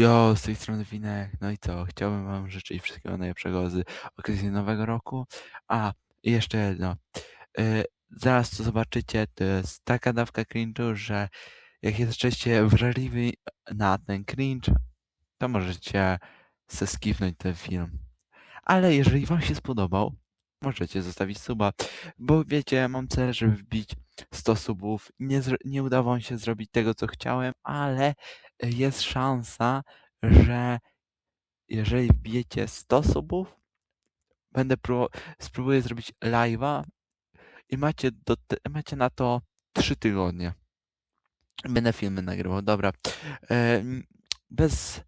Jo, z tej strony Winek. No i co? Chciałbym wam życzyć wszystkiego najlepszego z okazji nowego roku. A, jeszcze jedno. Y, zaraz to zobaczycie, to jest taka dawka cringe'u, że jak jesteście wrażliwi na ten cringe, to możecie se skipnąć ten film. Ale jeżeli wam się spodobał, możecie zostawić suba, bo wiecie, mam cel, żeby wbić 100 subów. Nie, nie udało się zrobić tego, co chciałem, ale jest szansa, że jeżeli wbijecie 100 subów, będę pró- spróbuję zrobić live'a i macie, do macie na to 3 tygodnie. Będę filmy nagrywał, dobra. Bez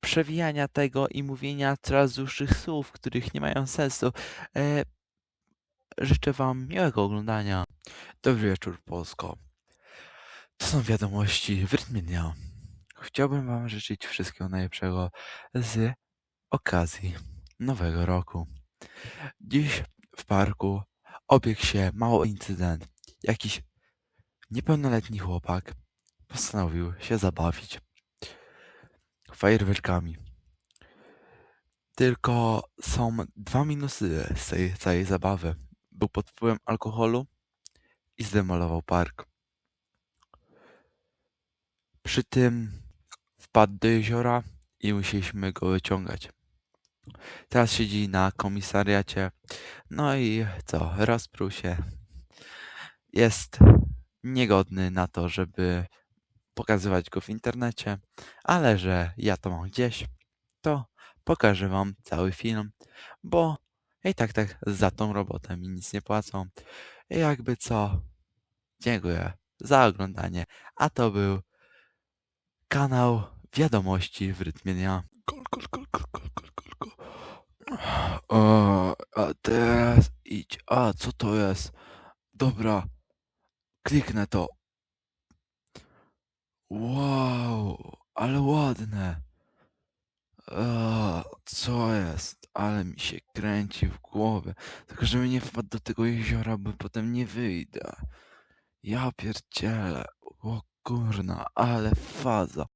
przewijania tego i mówienia coraz dłuższych słów, których nie mają sensu. Życzę Wam miłego oglądania. Dobry wieczór, Polsko. To są wiadomości w rytmie dnia. Chciałbym Wam życzyć wszystkiego najlepszego z okazji nowego roku. Dziś w parku obiegł się mały incydent. Jakiś niepełnoletni chłopak postanowił się zabawić fajerwerkami. Tylko są dwa minusy z tej całej zabawy. Był pod wpływem alkoholu i zdemolował park. Przy tym wpadł do jeziora i musieliśmy go wyciągać. Teraz siedzi na komisariacie. No i co? Rozpruł się. Jest niegodny na to, żeby pokazywać go w internecie, ale że ja to mam gdzieś, to pokażę wam cały film, bo i tak tak za tą robotę mi nic nie płacą. I jakby co, dziękuję za oglądanie, a to był kanał Wiadomości w rytmie dnia. O, a teraz idź. A, co to jest? Dobra, kliknę to. Wow, ale ładne. Co jest? Ale mi się kręci w głowie. Tylko żebym nie wpadł do tego jeziora, bo potem nie wyjdę. Ja pierdzielę. O kurna, ale faza.